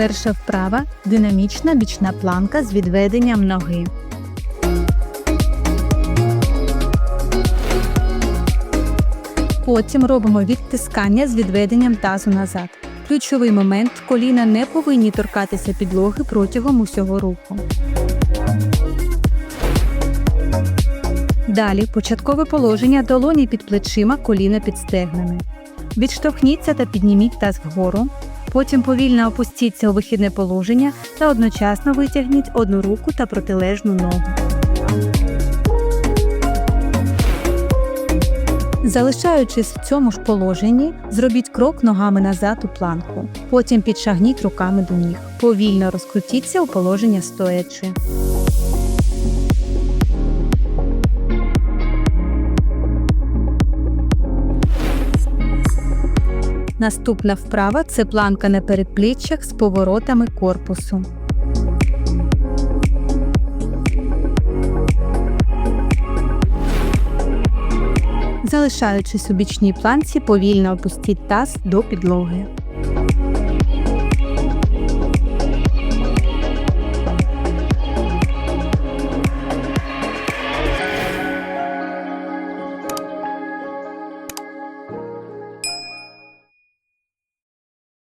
Перша вправа динамічна бічна планка з відведенням ноги. Потім робимо відтискання з відведенням тазу назад. Ключовий момент коліна не повинні торкатися підлоги протягом усього руху. Далі початкове положення долоні під плечима, коліна під стегнами. Відштовхніться та підніміть таз вгору. Потім повільно опустіться у вихідне положення та одночасно витягніть одну руку та протилежну ногу. Залишаючись в цьому ж положенні, зробіть крок ногами назад у планку. Потім підшагніть руками до ніг. Повільно розкрутіться у положення стоячи. Наступна вправа це планка на передпліччях з поворотами корпусу. Залишаючись у бічній планці, повільно опустіть таз до підлоги.